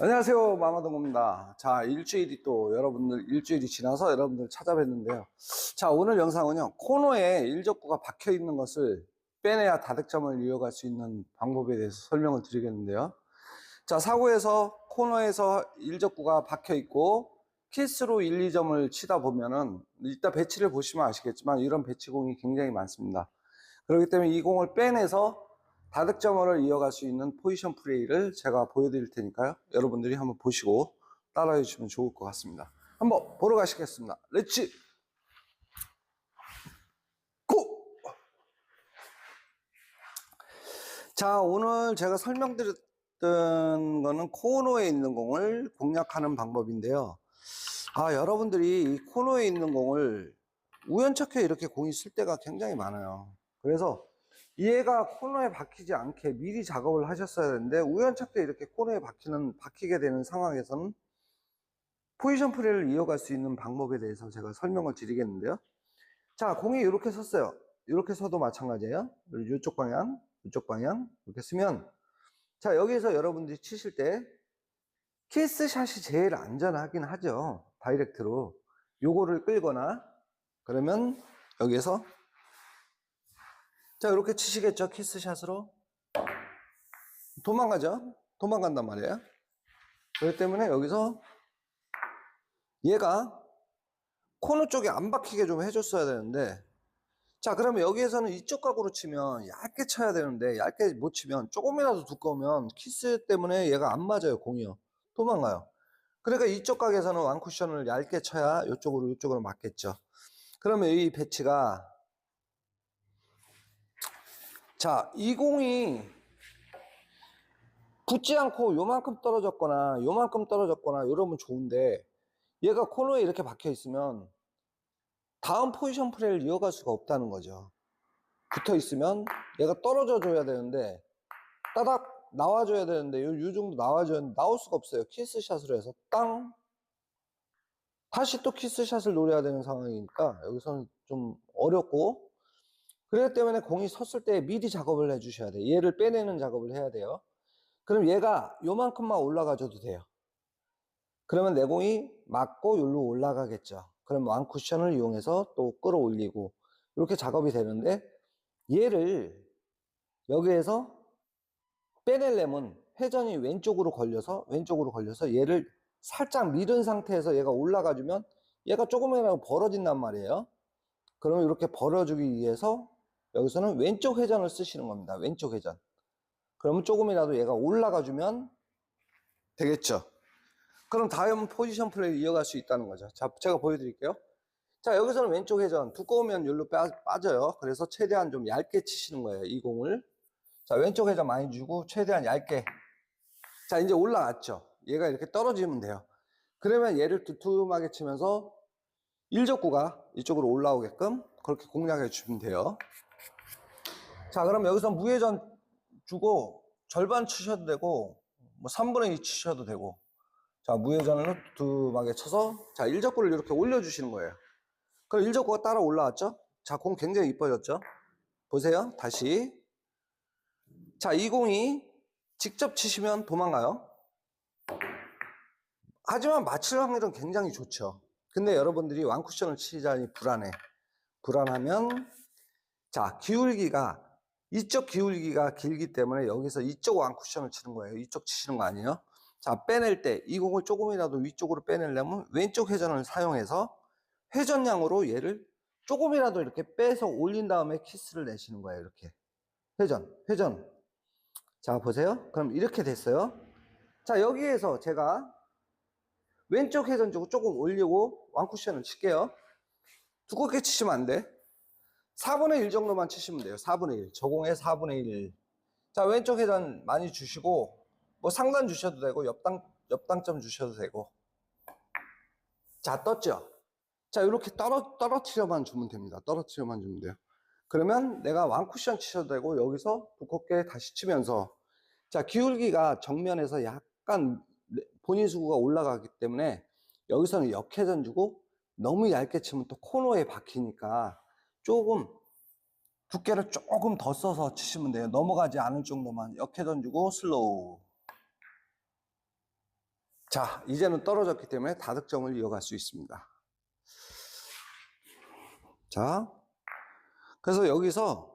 안녕하세요. 마마동입니다. 자 일주일이 또 여러분들 일주일이 지나서 여러분들 찾아뵀는데요. 자 오늘 영상은요 코너에 일적구가 박혀 있는 것을 빼내야 다득점을 이어갈 수 있는 방법에 대해서 설명을 드리겠는데요. 자 사고에서 코너에서 일적구가 박혀 있고 키스로 1, 2점을 치다 보면은 이따 배치를 보시면 아시겠지만 이런 배치공이 굉장히 많습니다. 그렇기 때문에 이 공을 빼내서 다득점을 이어갈 수 있는 포지션 플레이를 제가 보여드릴 테니까요. 여러분들이 한번 보시고 따라해 주시면 좋을 것 같습니다. 한번 보러 가시겠습니다. 렛츠 고! 자, 오늘 제가 설명드렸던 거는 코너에 있는 공을 공략하는 방법인데요. 아, 여러분들이 이 코너에 있는 공을 우연찮게 이렇게 공이 쓸 때가 굉장히 많아요. 그래서 얘가 코너에 박히지 않게 미리 작업을 하셨어야 되는데 우연찮게 이렇게 코너에 박히는 박히게 되는 상황에서는 포지션 플레이를 이어갈 수 있는 방법에 대해서 제가 설명을 드리겠는데요. 자, 공이 이렇게 섰어요. 이렇게 서도 마찬가지예요. 이쪽 방향, 이쪽 방향 이렇게 쓰면 자, 여기에서 여러분들이 치실 때 키스샷이 제일 안전하긴 하죠. 다이렉트로 요거를 끌거나 그러면 여기에서 자, 이렇게 치시겠죠? 키스샷으로. 도망가죠? 도망간단 말이에요. 그렇기 때문에 여기서 얘가 코너 쪽에 안 박히게 좀 해줬어야 되는데 자, 그러면 여기에서는 이쪽 각으로 치면 얇게 쳐야 되는데 얇게 못 치면 조금이라도 두꺼우면 키스 때문에 얘가 안 맞아요, 공이요. 도망가요. 그러니까 이쪽 각에서는 완쿠션을 얇게 쳐야 이쪽으로 이쪽으로 맞겠죠. 그러면 이 배치가 자, 이 공이 붙지 않고 요만큼 떨어졌거나 요만큼 떨어졌거나 이러면 좋은데 얘가 코너에 이렇게 박혀 있으면 다음 포지션 플레이를 이어갈 수가 없다는 거죠. 붙어 있으면 얘가 떨어져 줘야 되는데 따닥 나와줘야 되는데 요, 요 정도 나와줘야 되는데 나올 수가 없어요. 키스샷으로 해서 땅 다시 또 키스샷을 노려야 되는 상황이니까 여기서는 좀 어렵고 그렇기 때문에 공이 섰을 때 미리 작업을 해주셔야 돼요. 얘를 빼내는 작업을 해야 돼요. 그럼 얘가 요만큼만 올라가줘도 돼요. 그러면 내 공이 맞고 여기로 올라가겠죠. 그럼 완쿠션을 이용해서 또 끌어올리고 이렇게 작업이 되는데 얘를 여기에서 빼내려면 회전이 왼쪽으로 걸려서 왼쪽으로 걸려서 얘를 살짝 밀은 상태에서 얘가 올라가주면 얘가 조금이라도 벌어진단 말이에요. 그러면 이렇게 벌어주기 위해서 여기서는 왼쪽 회전을 쓰시는 겁니다. 왼쪽 회전. 그러면 조금이라도 얘가 올라가 주면 되겠죠. 그럼 다음 포지션 플레이 이어갈 수 있다는 거죠. 자, 제가 보여드릴게요. 자, 여기서는 왼쪽 회전. 두꺼우면 빠, 빠져요. 그래서 최대한 좀 얇게 치시는 거예요. 이 공을. 자, 왼쪽 회전 많이 주고 최대한 얇게. 자, 이제 올라갔죠. 얘가 이렇게 떨어지면 돼요. 그러면 얘를 두툼하게 치면서 일적구가 이쪽으로 올라오게끔 그렇게 공략해 주시면 돼요. 자, 그럼 여기서 무회전 주고 절반 치셔도 되고 뭐 3분의 2 치셔도 되고 자, 무회전을 두툼하게 쳐서 자, 일적구를 이렇게 올려 주시는 거예요. 그럼 일적구가 따라 올라왔죠? 자, 공 굉장히 이뻐졌죠? 보세요. 다시. 자, 이 공이 직접 치시면 도망가요. 하지만 맞출 확률은 굉장히 좋죠. 근데 여러분들이 완쿠션을 치자니 불안해. 불안하면 자, 기울기가 이쪽 기울기가 길기 때문에 여기서 이쪽 완쿠션을 치는 거예요. 이쪽 치시는 거 아니에요? 자, 빼낼 때 이 공을 조금이라도 위쪽으로 빼내려면 왼쪽 회전을 사용해서 회전량으로 얘를 조금이라도 이렇게 빼서 올린 다음에 키스를 내시는 거예요. 이렇게. 회전, 회전. 자, 보세요. 그럼 이렇게 됐어요. 자, 여기에서 제가 왼쪽 회전 주고 조금 올리고 완쿠션을 칠게요. 두껍게 치시면 안 돼. 4분의 1 정도만 치시면 돼요. 4분의 1. 저공의 4분의 1. 자, 왼쪽 회전 많이 주시고, 뭐 상단 주셔도 되고, 옆당, 옆당점 주셔도 되고. 자, 떴죠? 자, 이렇게 떨어, 떨어뜨려만 주면 됩니다. 떨어뜨려만 주면 돼요. 그러면 내가 완쿠션 치셔도 되고, 여기서 두껍게 다시 치면서, 자, 기울기가 정면에서 약간 본인 수구가 올라가기 때문에, 여기서는 역회전 주고, 너무 얇게 치면 또 코너에 박히니까, 조금 두께를 조금 더 써서 치시면 돼요. 넘어가지 않을 정도만 역회전 주고 슬로우. 자, 이제는 떨어졌기 때문에 다득점을 이어갈 수 있습니다. 자, 그래서 여기서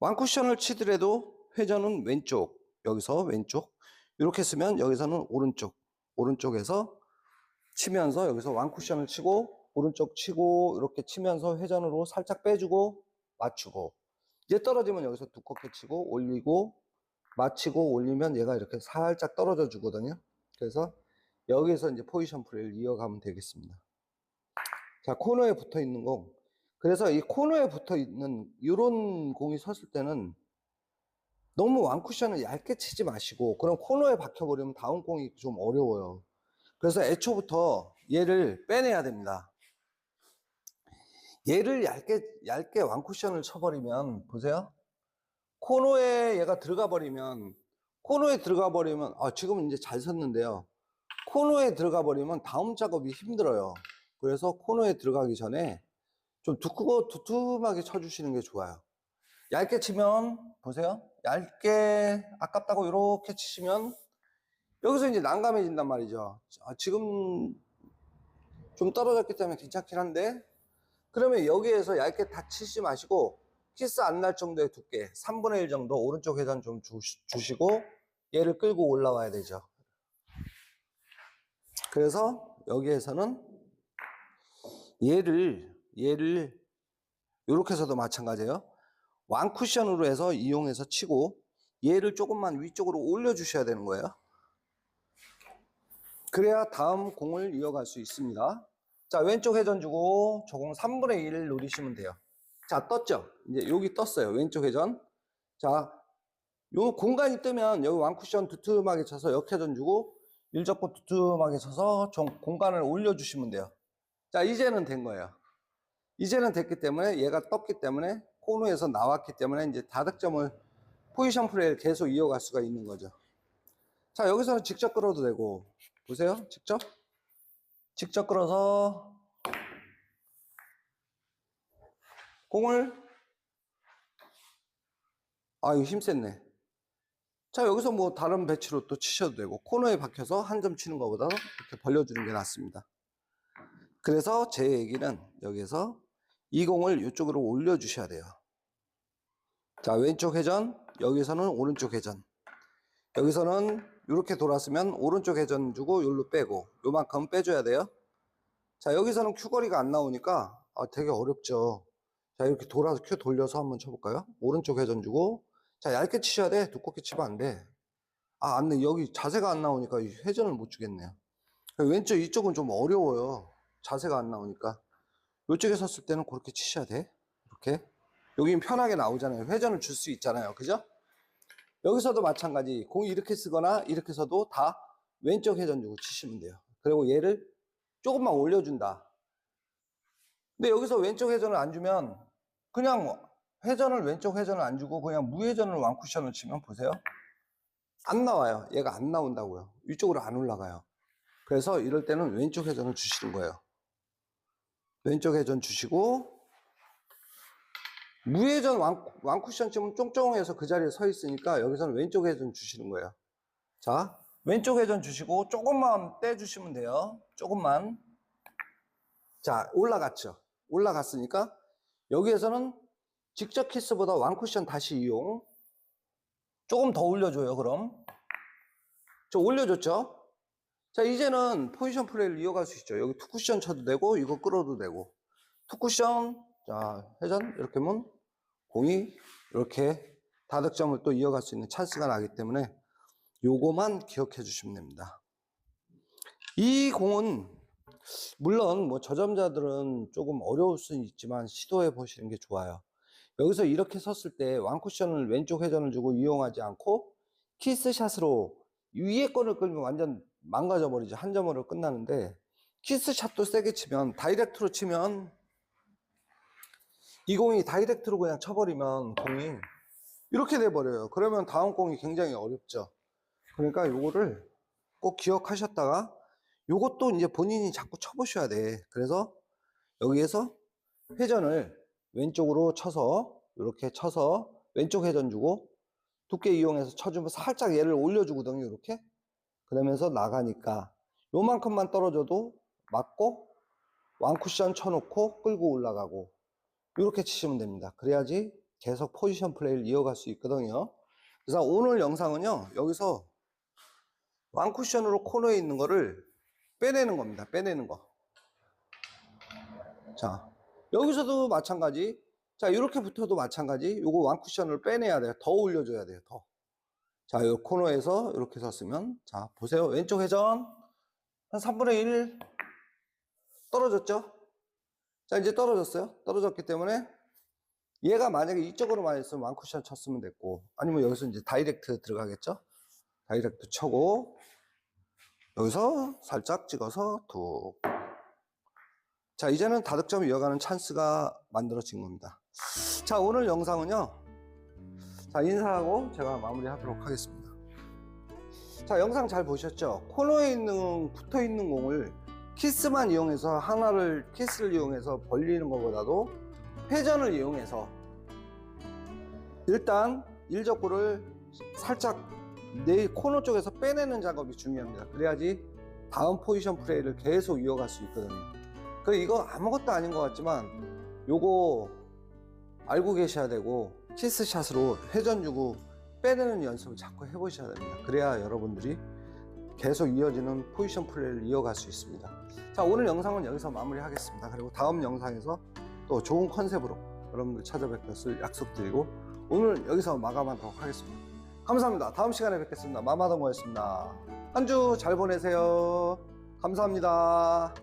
완쿠션을 치더라도 회전은 왼쪽, 여기서 왼쪽, 이렇게 쓰면 여기서는 오른쪽, 오른쪽에서 치면서 여기서 완쿠션을 치고 오른쪽 치고 이렇게 치면서 회전으로 살짝 빼주고 맞추고 이제 떨어지면 여기서 두껍게 치고 올리고 맞히고 올리면 얘가 이렇게 살짝 떨어져 주거든요. 그래서 여기서 이제 포지션 플레이를 이어가면 되겠습니다. 자, 코너에 붙어 있는 공. 그래서 이 코너에 붙어 있는 이런 공이 섰을 때는 너무 완쿠션을 얇게 치지 마시고 그럼 코너에 박혀버리면 다운 공이 좀 어려워요. 그래서 애초부터 얘를 빼내야 됩니다. 얘를 얇게 얇게 완쿠션을 쳐버리면 보세요. 코너에 얘가 들어가 버리면 코너에 들어가 버리면 아 지금은 이제 잘 섰는데요. 코너에 들어가 버리면 다음 작업이 힘들어요. 그래서 코너에 들어가기 전에 좀 두껍고 두툼하게 쳐주시는 게 좋아요. 얇게 치면 보세요. 얇게 아깝다고 이렇게 치시면 여기서 이제 난감해진단 말이죠. 아, 지금 좀 떨어졌기 때문에 괜찮긴 한데 그러면 여기에서 얇게 다 치지 마시고 키스 안 날 정도의 두께 3분의 1 정도 오른쪽 회전 좀 주, 주시 고 얘를 끌고 올라와야 되죠. 그래서 여기에서는 얘를 얘를 이렇게 해서도 마찬가지예요. 완 쿠션으로 해서 이용해서 치고 얘를 조금만 위쪽으로 올려 주셔야 되는 거예요. 그래야 다음 공을 이어갈 수 있습니다. 자, 왼쪽 회전 주고 저공 3분의 1 노리시면 돼요. 자, 떴죠? 이제 여기 떴어요. 왼쪽 회전. 자, 요 공간이 뜨면 여기 완쿠션 두툼하게 쳐서 역회전 주고 일적고 두툼하게 쳐서 좀 공간을 올려주시면 돼요. 자, 이제는 된 거예요. 이제는 됐기 때문에 얘가 떴기 때문에 코너에서 나왔기 때문에 이제 다득점을 포지션 플레이를 계속 이어갈 수가 있는 거죠. 자, 여기서는 직접 끌어도 되고 보세요. 직접 직접 끌어서 공을 아 이거 힘셌네. 자 여기서 뭐 다른 배치로 또 치셔도 되고 코너에 박혀서 한 점 치는 것보다 이렇게 벌려주는 게 낫습니다. 그래서 제 얘기는 여기서 이 공을 이쪽으로 올려주셔야 돼요. 자 왼쪽 회전 여기서는 오른쪽 회전 여기서는 이렇게 돌았으면 오른쪽 회전 주고 여기로 빼고 요만큼 빼줘야 돼요. 자 여기서는 큐거리가 안 나오니까 아, 되게 어렵죠. 자 이렇게 돌아서 큐 돌려서 한번 쳐볼까요? 오른쪽 회전 주고 자 얇게 치셔야 돼. 두껍게 치면 안 돼. 아 안 돼 여기 자세가 안 나오니까 이 회전을 못 주겠네요. 왼쪽 이쪽은 좀 어려워요. 자세가 안 나오니까 이쪽에 섰을 때는 그렇게 치셔야 돼. 이렇게 여긴 편하게 나오잖아요. 회전을 줄 수 있잖아요. 그죠? 여기서도 마찬가지 공이 이렇게 쓰거나 이렇게 서도 다 왼쪽 회전 주고 치시면 돼요. 그리고 얘를 조금만 올려준다. 근데 여기서 왼쪽 회전을 안 주면 그냥 회전을 왼쪽 회전을 안 주고 그냥 무회전을 완쿠션을 치면 보세요. 안 나와요. 얘가 안 나온다고요. 위쪽으로 안 올라가요. 그래서 이럴 때는 왼쪽 회전을 주시는 거예요. 왼쪽 회전 주시고 무회전 치면 쫑쫑해서 그 자리에 서 있으니까 여기서는 왼쪽 회전 주시는 거예요. 자, 왼쪽 회전 주시고 조금만 떼주시면 돼요. 조금만. 자, 올라갔죠. 올라갔으니까 여기에서는 직접 키스보다 완쿠션 다시 이용. 조금 더 올려줘요, 그럼. 저 올려줬죠? 자, 이제는 포지션 플레이를 이어갈 수 있죠. 여기 투쿠션 쳐도 되고, 이거 끌어도 되고. 투쿠션, 자, 회전, 이렇게 하면 공이 이렇게 다득점을 또 이어갈 수 있는 찬스가 나기 때문에 요거만 기억해 주시면 됩니다. 이 공은 물론 뭐 저점자들은 조금 어려울 수는 있지만 시도해 보시는 게 좋아요. 여기서 이렇게 섰을 때 완쿠션을 왼쪽 회전을 주고 이용하지 않고 키스샷으로 위에 거를 끌면 완전 망가져 버리죠. 한 점으로 끝나는데 키스샷도 세게 치면 다이렉트로 치면 이 공이 다이렉트로 그냥 쳐버리면 공이 이렇게 돼버려요. 그러면 다음 공이 굉장히 어렵죠. 그러니까 요거를 꼭 기억하셨다가 요것도 이제 본인이 자꾸 쳐보셔야 돼. 그래서 여기에서 회전을 왼쪽으로 쳐서 이렇게 쳐서 왼쪽 회전 주고 두께 이용해서 쳐주면 살짝 얘를 올려주거든요. 이렇게. 그러면서 나가니까 요만큼만 떨어져도 맞고 완쿠션 쳐놓고 끌고 올라가고 이렇게 치시면 됩니다. 그래야지 계속 포지션 플레이를 이어갈 수 있거든요. 그래서 오늘 영상은요 여기서 완쿠션으로 코너에 있는 거를 빼내는 겁니다. 빼내는 거. 자 여기서도 마찬가지. 자 이렇게 붙어도 마찬가지. 요거 완쿠션을 빼내야 돼요. 더 올려줘야 돼요. 더. 자, 요 코너에서 이렇게 섰으면, 자, 보세요. 왼쪽 회전, 한 3분의 1 떨어졌죠? 자, 이제 떨어졌어요. 떨어졌기 때문에, 얘가 만약에 이쪽으로만 했으면 완쿠션 쳤으면 됐고, 아니면 여기서 이제 다이렉트 들어가겠죠? 다이렉트 쳐고, 여기서 살짝 찍어서 툭. 자, 이제는 다득점 이어가는 찬스가 만들어진 겁니다. 자, 오늘 영상은요, 자, 인사하고 제가 마무리하도록 하겠습니다. 자, 영상 잘 보셨죠? 코너에 있는, 붙어 있는 공을 키스만 이용해서 하나를, 키스를 이용해서 벌리는 것보다도 회전을 이용해서 일단 일적구를 살짝 내 코너 쪽에서 빼내는 작업이 중요합니다. 그래야지 다음 포지션 플레이를 계속 이어갈 수 있거든요. 그 이거 아무것도 아닌 것 같지만 요거 알고 계셔야 되고 키스샷으로 회전 주고 빼내는 연습을 자꾸 해보셔야 됩니다. 그래야 여러분들이 계속 이어지는 포지션 플레이를 이어갈 수 있습니다. 자 오늘 영상은 여기서 마무리하겠습니다. 그리고 다음 영상에서 또 좋은 컨셉으로 여러분들 찾아뵐 것을 약속드리고 오늘 여기서 마감하도록 하겠습니다. 감사합니다. 다음 시간에 뵙겠습니다. 마마동거였습니다. 한 주 잘 보내세요. 감사합니다.